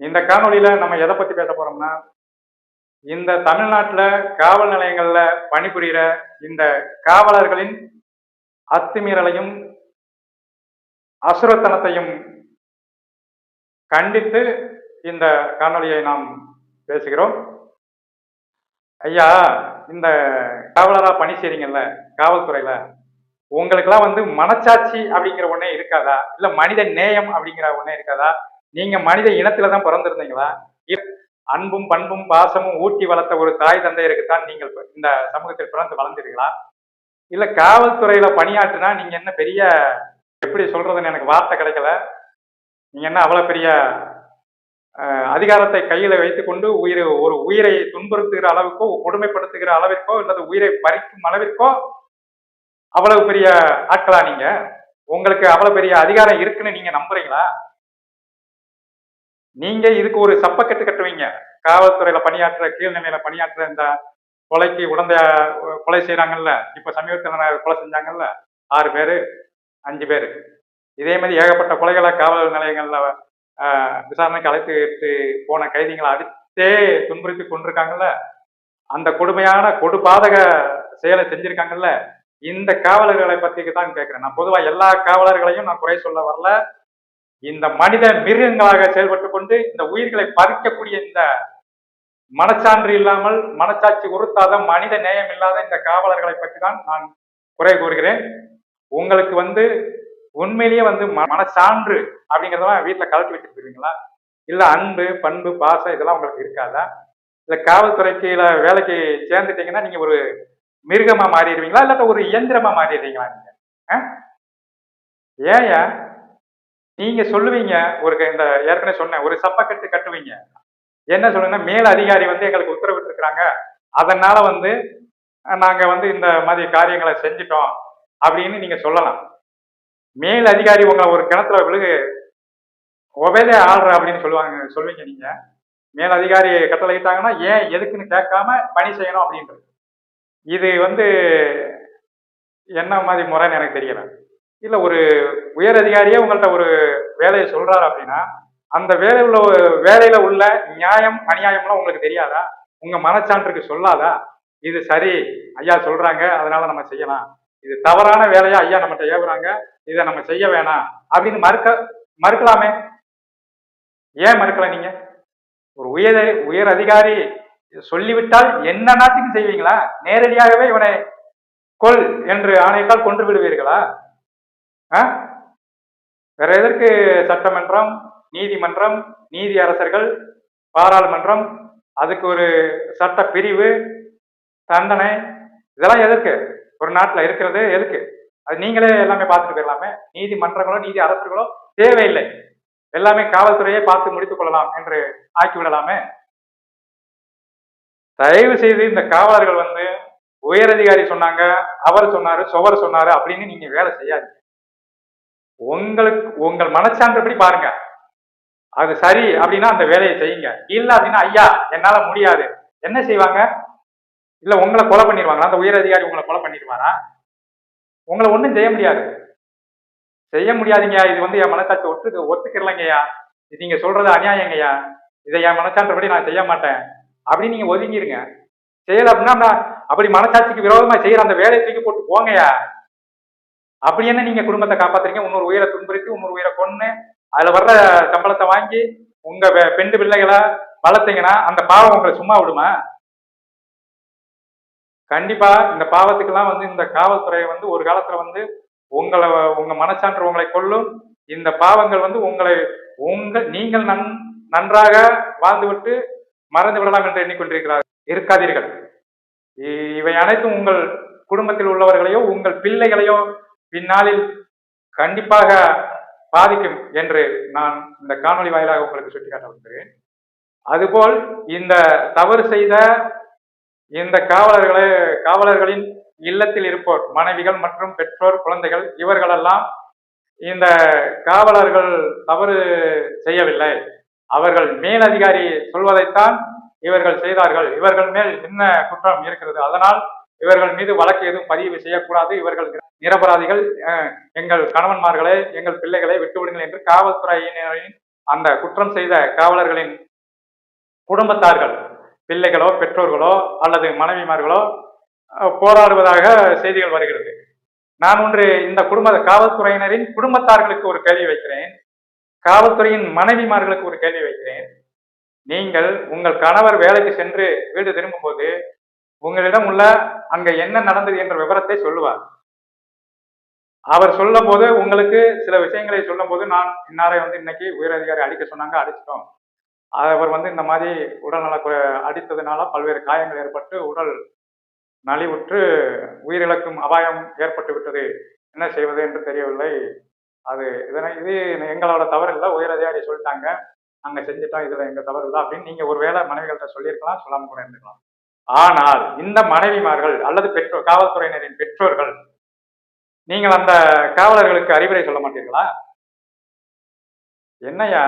இந்த காணொளியில நம்ம எதை பத்தி பேச போறோம்னா இந்த தமிழ்நாட்டில் காவல் நிலையங்கள்ல பணிபுரிகிற இந்த காவலர்களின் அத்துமீறலையும் அசுரத்தனத்தையும் கண்டித்து இந்த காணொலியை நாம் பேசுகிறோம். ஐயா இந்த காவலரா பணி செய்றீங்கல்ல காவல்துறையில உங்களுக்கெல்லாம் வந்து மனச்சாட்சி அப்படிங்கிற ஒன்னே இருக்காதா? இல்ல மனித நேயம் அப்படிங்கிற ஒன்னே இருக்காதா? நீங்க மனித இனத்துல தான் பிறந்திருந்தீங்களா? அன்பும் பண்பும் பாசமும் ஊட்டி வளர்த்த ஒரு தாய் தந்தையருக்குத்தான் நீங்கள் இந்த சமூகத்தில் பிறந்து வளர்ந்தீர்களா? இல்ல காவல்துறையில பணியாற்றுனா நீங்க என்ன பெரிய எப்படி சொல்றதுன்னு எனக்கு வார்த்தை கிடைக்கல. நீங்க என்ன அவ்வளவு பெரிய அதிகாரத்தை கையில வைத்துக்கொண்டு உயிரை ஒரு உயிரை துன்புறுத்துகிற அளவுக்கோ கொடுமைப்படுத்துகிற அளவிற்கோ அல்லது உயிரை பறிக்கும் அளவிற்கோ அவ்வளவு பெரிய ஆட்களா நீங்க? உங்களுக்கு அவ்வளவு பெரிய அதிகாரம் இருக்குன்னு நீங்க நம்புறீங்களா? நீங்க இதுக்கு ஒரு சப்பக்கட்டு கட்டுவீங்க. காவல்துறையில பணியாற்ற கீழ்நிலையில பணியாற்ற இந்த கொலைக்கு உடந்த கொலை செய்யறாங்கல்ல இப்ப சமீபத்தில் கொலை செஞ்சாங்கல்ல ஆறு பேரு அஞ்சு பேரு. இதே மாதிரி ஏகப்பட்ட கொலைகளை காவல் நிலையங்கள்ல ஆஹ், விசாரணைக்கு அழைத்துட்டு போன கைதிகளை அடித்தே துன்புறுத்தி கொண்டிருக்காங்கல்ல அந்த கொடுமையான கொடுபாதக செயலை செஞ்சிருக்காங்கல்ல இந்த காவலர்களை பத்தி தான் கேட்கிறேன் நான் பொதுவா எல்லா காவலர்களையும் நான் குறை சொல்ல வரல. இந்த மனித மிருகங்களாக செயல்பட்டு கொண்டு இந்த உயிர்களை பறிக்கக்கூடிய இந்த மனச்சான்று இல்லாமல் மனச்சாட்சி உறுத்தாத மனித நேயம் இல்லாத இந்த காவலர்களை பற்றி தான் நான் குறை கூறுகிறேன். உங்களுக்கு வந்து உண்மையிலேயே வந்து ம- மனச்சான்று அப்படிங்கிறதெல்லாம் வீட்டில் கலட்டி வச்சுட்டு போயிருவீங்களா இல்லை அன்பு பண்பு பாசம் இதெல்லாம் உங்களுக்கு இருக்காதா? இல்லை காவல்துறைக்கு வேலைக்கு சேர்ந்துட்டீங்கன்னா நீங்கள் ஒரு மிருகமாக மாறிடுவீங்களா? இல்லாட்ட ஒரு இயந்திரமாக மாறிடுவீங்களா நீங்கள் ஆ? நீங்க சொல்லுவீங்க ஒரு இந்த ஏற்கனவே சொன்னேன் ஒரு சப்பக்கட்டு கட்டுவீங்க. என்ன சொல்லுங்கன்னா மேல் அதிகாரி வந்து எங்களுக்கு உத்தரவிட்டு இருக்கிறாங்க அதனால வந்து நாங்க வந்து இந்த மாதிரி காரியங்களை செஞ்சிட்டோம் அப்படின்னு நீங்க சொல்லலாம். மேல் அதிகாரி உங்களை ஒரு கிணத்துல விழுகு ஒபேதே ஆள்ற அப்படின்னு சொல்லுவாங்க சொல்லுவீங்க நீங்க. மேல் அதிகாரி கட்டளையிட்டாங்கன்னா ஏன் எதுக்குன்னு கேட்காம பணி செய்யணும் அப்படின்றது. இது வந்து என்ன மாதிரி முறைன்னு எனக்கு தெரியல. இல்லை ஒரு உயர் அதிகாரியே உங்கள்ட்ட ஒரு வேலையை சொல்றாரு அப்படின்னா அந்த வேலை உள்ள வேலையில உள்ள நியாயம் அநியாயம்லாம் உங்களுக்கு தெரியாதா? உங்க மனச்சான்றுக்கு சொல்லாதா? இது சரி ஐயா சொல்றாங்க அதனால நம்ம செய்யலாம். இது தவறான வேலையா ஐயா நம்மகிட்ட ஏவுறாங்க இதை நம்ம செய்ய வேணாம். அப்படின்னு மறுக்க மறுக்கலாமே. ஏன் மறுக்கல நீங்க? ஒரு உயர் உயர் அதிகாரி சொல்லிவிட்டால் என்ன நாட்டுக்கு செய்வீங்களா? நேரடியாகவே இவனை கொல் என்று ஆணையத்தால் கொன்று விடுவீர்களா? வேற எதற்கு சட்டமன்றம் நீதிமன்றம் நீதி அரசர்கள் பாராளுமன்றம் அதுக்கு ஒரு சட்ட பிரிவு தண்டனை இதெல்லாம் எதற்கு? ஒரு நாட்டில் இருக்கிறது எதுக்கு? அது நீங்களே எல்லாமே பார்த்துட்டு போயிடலாமே. நீதிமன்றங்களோ நீதி அரசர்களோ தேவையில்லை. எல்லாமே காவல்துறையே பார்த்து முடித்துக் கொள்ளலாம் என்று ஆக்கி விடலாமே. தயவு செய்து இந்த காவலர்கள் வந்து உயரதிகாரி சொன்னாங்க அவர் சொன்னாரு சுவர் சொன்னாரு அப்படின்னு நீங்க வேலை செய்யாது உங்களுக்கு உங்கள் மனச்சான்றபடி பாருங்க. அது சரி அப்படின்னா அந்த வேலையை செய்யுங்க. இல்ல அப்படின்னா ஐயா என்னால முடியாது. என்ன செய்வாங்க? இல்ல உங்களை கொலை பண்ணிடுவாங்களா அந்த உயர் அதிகாரி உங்களை கொலை பண்ணிடுவாரா உங்களை ஒண்ணும் செய்ய முடியாது. செய்ய முடியாதுங்கய்யா. இது வந்து என் மனசாட்சி ஒத்து ஒத்துக்கிடலங்கய்யா இது நீங்க சொல்றது அநியாயங்கய்யா. இதை என் மனசான்றபடி நான் செய்ய மாட்டேன். அப்படின்னு நீங்க ஒதுங்கிருங்க. செய்யல அப்படின்னா அப்படி மனசாட்சிக்கு விரோதமா செய்யற அந்த வேலையை தூக்கி போட்டு போங்கய்யா. அப்படி என்ன நீங்க குடும்பத்தை காப்பாத்துறீங்க? இன்னொரு உயிரை துன்புறுத்தி இன்னொரு உயிரை கொன்னு அதுல வர்ற சம்பளத்தை வாங்கி உங்க பெண் பெண்டு பிள்ளைகளை வளர்த்தீங்கன்னா அந்த பாவம் உங்களை சும்மா விடுமா? கண்டிப்பா இந்த பாவத்துக்கெல்லாம் வந்து இந்த காவல்துறை வந்து ஒரு காலத்துல வந்து உங்களை உங்க மனச்சான்று உங்களை கொள்ளும் இந்த பாவங்கள் வந்து உங்களை உங்கள் நீங்கள் நன் நன்றாக வாழ்ந்துவிட்டு மறந்து விடலாம் என்று எண்ணிக்கொண்டிருக்கிறார் இருக்காதீர்கள். இவை அனைத்தும் உங்கள் குடும்பத்தில் உள்ளவர்களையோ உங்கள் பிள்ளைகளையோ பின்னாளில் கண்டிப்பாக பாதிக்கும் என்று நான் இந்த காணொலி வாயிலாக உங்களுக்கு சுட்டிக்காட்ட விரும்புகிறேன். அதுபோல் இந்த தவறு செய்த இந்த காவலர்களை காவலர்களின் இல்லத்தில் இருப்போர் மனைவிகள் மற்றும் பெற்றோர் குழந்தைகள் இவர்களெல்லாம் இந்த காவலர்கள் தவறு செய்யவில்லை. அவர்கள் மேலதிகாரி சொல்வதைத்தான் இவர்கள் செய்தார்கள். இவர்கள் மேல் என்ன குற்றம் இருக்கிறது? அதனால் இவர்கள் மீது வழக்கு எதுவும் பதிவு செய்யக்கூடாது. இவர்கள் நிரபராதிகள் எங்கள் கணவன்மார்களை எங்கள் பிள்ளைகளை விட்டுவிடுங்கள் என்று காவல்துறையினரின் அந்த குற்றம் செய்த காவலர்களின் குடும்பத்தார்கள் பிள்ளைகளோ பெற்றோர்களோ அல்லது மனைவிமார்களோ போராடுவதாக செய்திகள் வருகிறது. நான் ஒன்று இந்த குடும்ப காவல்துறையினரின் குடும்பத்தார்களுக்கு ஒரு கேள்வி வைக்கிறேன். காவல்துறையின் மனைவிமார்களுக்கு ஒரு கேள்வி வைக்கிறேன். நீங்கள் உங்கள் கணவர் வேலைக்கு சென்று வீடு திரும்பும்போது உங்களிடம் உள்ள அங்க என்ன நடந்தது என்ற விவரத்தை சொல்லுவார். அவர் சொல்லும் போது உங்களுக்கு சில விஷயங்களை சொல்லும் போது நான் இன்னாரை வந்து இன்னைக்கு உயரதிகாரி அடிக்க சொன்னாங்க அடிச்சிட்டோம். அவர் வந்து இந்த மாதிரி உடல்நல அடித்ததுனால பல்வேறு காயங்கள் ஏற்பட்டு உடல் நலிவுற்று உயிரிழக்கும் அபாயம் ஏற்பட்டு விட்டது. என்ன செய்வது என்று தெரியவில்லை. அது இதனை இது எங்களோட தவறு இல்லை உயரதிகாரி சொல்லிட்டாங்க. நாங்க செஞ்சுட்டோம் இதுல எங்க தவறு இல்லை அப்படின்னு நீங்க ஒருவேளை மனைவிகள்கிட்ட சொல்லியிருக்கலாம் சொல்லாம கூட இருந்துக்கலாம். ஆனால் இந்த மனைவிமார்கள் அல்லது பெற்றோர் காவல்துறையினரின் பெற்றோர்கள் நீங்கள் அந்த காவலர்களுக்கு அறிவுரை சொல்ல மாட்டீர்களா? என்னய்யா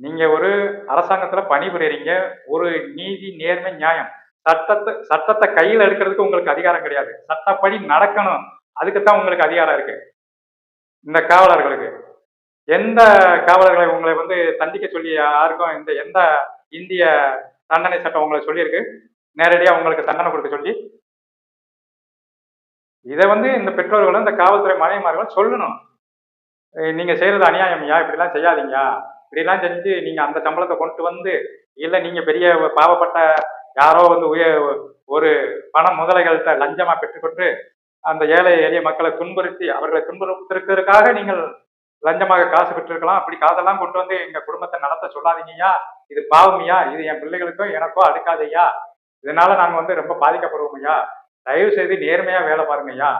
நீங்க ஒரு அரசாங்கத்துல பணிபுரியறீங்க ஒரு நீதி நேர்மை நியாயம். சட்டத்தை சட்டத்தை கையில் எடுக்கிறதுக்கு உங்களுக்கு அதிகாரம் கிடையாது. சட்டப்படி நடக்கணும். அதுக்குத்தான் உங்களுக்கு அதிகாரம் இருக்கு. இந்த காவலர்களுக்கு. எந்த காவலர்களை உங்களை வந்து தண்டிக்க சொல்லி யாருக்கும் இந்த எந்த இந்திய தண்டனை சட்டம் உங்களை சொல்லியிருக்கு? நேரடியாக உங்களுக்கு தண்டனை கொடுக்க சொல்லி இதை வந்து இந்த பெற்றோர்களும் இந்த காவல்துறை மனைவிமார்களும் சொல்லணும். நீங்கள் நீங்க செய்யறது அநியாயம்யா இப்படிலாம் செய்யாதீங்கயா இப்படிலாம் செஞ்சு நீங்க அந்த சம்பளத்தை கொண்டு வந்து இல்ல நீங்க பெரிய பாவப்பட்ட யாரோ வந்து உய ஒரு பண முதலைகள்கிட்ட லஞ்சமா பெற்றுக்கொண்டு அந்த ஏழை எளிய மக்களை துன்புறுத்தி அவர்களை துன்புறுத்திருக்கிறதுக்காக நீங்கள் லஞ்சமாக காசு பெற்றிருக்கலாம். அப்படி காசெல்லாம் கொண்டு வந்து எங்க குடும்பத்தை நடத்த சொல்லாதீங்கய்யா இது பாவமியா இது என் பிள்ளைகளுக்கும் எனக்கோ அடுக்காதையா இதனால நாங்க வந்து ரொம்ப பாதிக்கப்படுவோமையா தயவு செய்து நேர்மையா வேலை பாருங்கய்யா.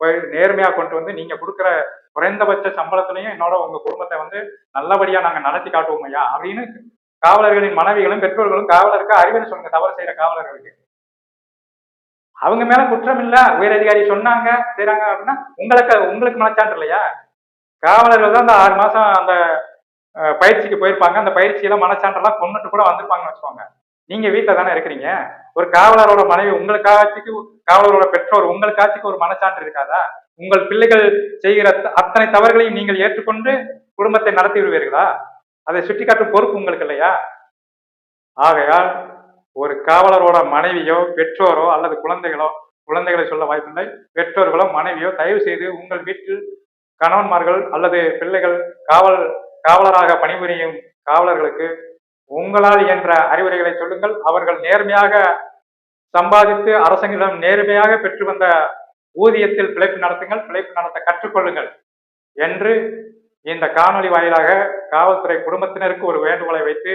போய் நேர்மையா கொண்டு வந்து நீங்க கொடுக்குற குறைந்தபட்ச சம்பளத்திலையும் என்னோட உங்க குடும்பத்தை வந்து நல்லபடியா நாங்க நடத்தி காட்டுவோம் ஐயா அப்படின்னு காவலர்களின் மனைவிகளும் பெற்றோர்களும் காவலருக்கு அறிவுரை சொல்லுங்க தவறு செய்யற காவலர்களுக்கு. அவங்க மேல குற்றம் இல்ல உயரதிகாரி சொன்னாங்க செய்யறாங்க அப்படின்னா உங்களுக்கு உங்களுக்கு மனச்சான்று இல்லையா? காவலர்கள் தான் அந்த ஆறு மாசம் அந்த பயிற்சிக்கு போயிருப்பாங்க அந்த பயிற்சியில மனச்சான்றெல்லாம் கொண்டுட்டு கூட வந்திருப்பாங்கன்னு வச்சுக்கோங்க. நீங்க வீட்டுல தானே இருக்கிறீங்க? ஒரு காவலரோட மனைவி உங்களுக்காட்சிக்கு காவலரோட பெற்றோர் உங்களுக்காட்சிக்கு ஒரு மனச்சான்று இருக்காதா? உங்கள் பிள்ளைகள் செய்கிற அத்தனை தவறுகளையும் நீங்கள் ஏற்றுக்கொண்டு குடும்பத்தை நடத்தி விடுவீர்களா? அதை சுட்டிக்காட்டும் பொறுப்பு உங்களுக்கு இல்லையா? ஆகையால் ஒரு காவலரோட மனைவியோ பெற்றோரோ அல்லது குழந்தைகளோ குழந்தைகளை சொல்ல வாய்ப்பில்லை. பெற்றோர்களோ மனைவியோ தயவு செய்து உங்கள் வீட்டில் கணவன்மார்கள் அல்லது பிள்ளைகள் காவல் காவலராக பணிபுரியும் காவலர்களுக்கு உங்களால் என்ற அறிவுரைகளை சொல்லுங்கள். அவர்கள் நேர்மையாக சம்பாதித்து அரசங்களிடம் நேர்மையாக பெற்று வந்த ஊதியத்தில் பிழைப்பு நடத்துங்கள். பிழைப்பு நடத்த கற்றுக்கொள்ளுங்கள் என்று இந்த காணொளி வாயிலாக காவல்துறை குடும்பத்தினருக்கு ஒரு வேண்டுகோளை வைத்து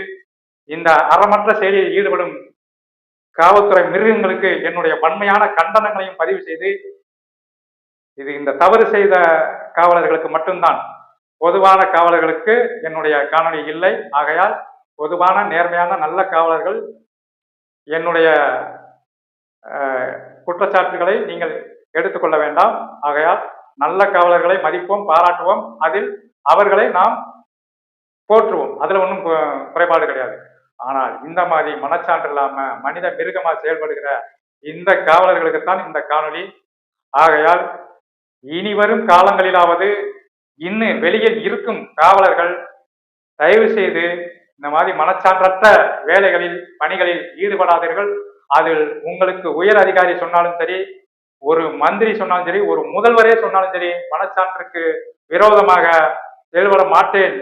இந்த அறமற்ற செயலில் ஈடுபடும் காவல்துறை மிருகங்களுக்கு என்னுடைய வன்மையான கண்டனங்களையும் பதிவு செய்து இது இந்த தவறு செய்த காவலர்களுக்கு மட்டும்தான். பொதுவான காவலர்களுக்கு என்னுடைய காணொளி இல்லை. ஆகையால் பொதுவான நேர்மையான நல்ல காவலர்கள் என்னுடைய குற்றச்சாட்டுகளை நீங்கள் எடுத்துக்கொள்ள வேண்டாம். ஆகையால் நல்ல காவலர்களை மதிப்போம் பாராட்டுவோம். அதில் அவர்களை நாம் போற்றுவோம். அதில் ஒன்றும் குறைபாடு கிடையாது. ஆனால் இந்த மாதிரி மனச்சான்று இல்லாமல் மனித மிருகமாக செயல்படுகிற இந்த காவலர்களுக்குத்தான் இந்த காணொளி. ஆகையால் இனி வரும் காலங்களிலாவது இன்னும் வெளியில் இருக்கும் காவலர்கள் தயவு செய்து இந்த மாதிரி மனச்சான்றற்ற வேலைகளில் பணிகளில் ஈடுபடாதீர்கள். அதில் உங்களுக்கு உயர் அதிகாரி சொன்னாலும் சரி ஒரு மந்திரி சொன்னாலும் சரி ஒரு முதல்வரே சொன்னாலும் சரி மனச்சான்றுக்கு விரோதமாக செயல்பட மாட்டேன்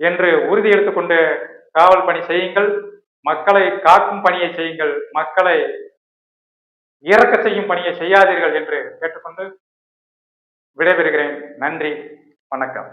என்று உறுதி எடுத்துக்கொண்டு காவல் பணி செய்யுங்கள். மக்களை காக்கும் பணியை செய்யுங்கள். மக்களை இறக்க செய்யும் பணியை செய்யாதீர்கள் என்று கேட்டுக்கொண்டு விடைபெறுகிறேன். நன்றி. வணக்கம்.